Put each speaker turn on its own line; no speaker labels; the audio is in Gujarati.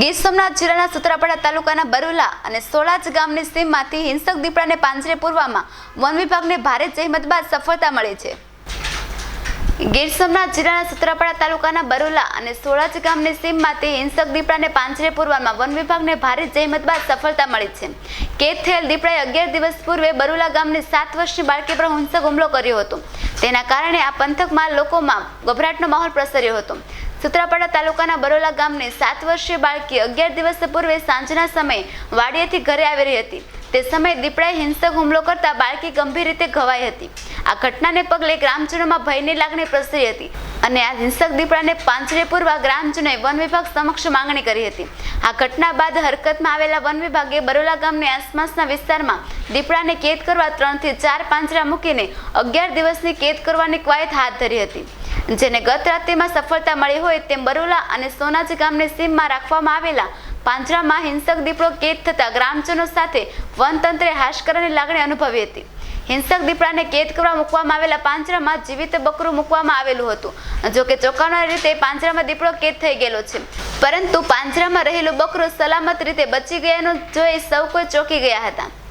ગીર સોમનાથ જિલ્લાના સુત્રાપાડા તાલુકાના બરુલા અને સોલાજ ગામની સીમમાંથી હિંસક દીપડાને પાંજરે પૂરવામાં વન વિભાગને ભારે જહેમત બાદ સફળતા મળી છે. ગીર સોમનાથ જિલ્લાના સુત્રાપાડા તાલુકાના બરુલા અને સોલાજ ગામની સીમમાંથી હિંસક દીપડાને પાંજરે પૂરવામાં વન વિભાગને ભારે જહેમત બાદ સફળતા મળી છે. કેદ થયેલ દીપડાએ અગિયાર દિવસ પૂર્વે બરુલા ગામની સાત વર્ષની બાળકી પર હિંસક હુમલો કર્યો હતો. તેના કારણે આ પંથકમાં લોકોમાં ગભરાટનો માહોલ પ્રસર્યો હતો. સુત્રાપાડા તાલુકાના બરોલા ગામની સાત વર્ષીય બાળકી અગિયાર દિવસ પૂર્વે સાંજના સમયે વાડીએથી ઘરે આવી રહી હતી. તે સમયે દીપડાએ હિંસક હુમલો કરતા બાળકી ગંભીર રીતે ઘવાઈ હતી. આ ઘટનાને પગલે ગ્રામજનોમાં ભયની લાગણી પ્રસરી હતી અને આ હિંસક દીપડાને પાંજરે પૂરવા ગ્રામજનોએ વન વિભાગ સમક્ષ માંગણી કરી હતી. આ ઘટના બાદ હરકતમાં આવેલા વન વિભાગે બરોલા ગામની આસપાસના વિસ્તારમાં દીપડાને કેદ કરવા ત્રણથી ચાર પાંજરા મૂકીને અગિયાર દિવસની કેદ કરવાની કવાયત હાથ ધરી હતી. જેને ગત રાત્રિમાં સફળતા મળી હોય તેમ બરોલા અને સોનાજ ગામની સીમમાં રાખવામાં આવેલા પાંજરામાં હિંસક દીપડો કેદ થતા ગ્રામજનો સાથે વનતંત્રે હાશકરાની લાગણી અનુભવી હતી. હિંસક દીપડાને કેદ કરવા મૂકવામાં આવેલા પાંજરામાં જીવિત બકરું મૂકવામાં આવેલું હતું. જો કે ચોંકાવનારી રીતે પાંજરામાં દીપડો કેદ થઈ ગયેલો છે. પરંતુ પાંજરામાં રહેલું બકરું સલામત રીતે બચી ગયાનું જોઈ સૌ કોઈ ચોંકી ગયા હતા.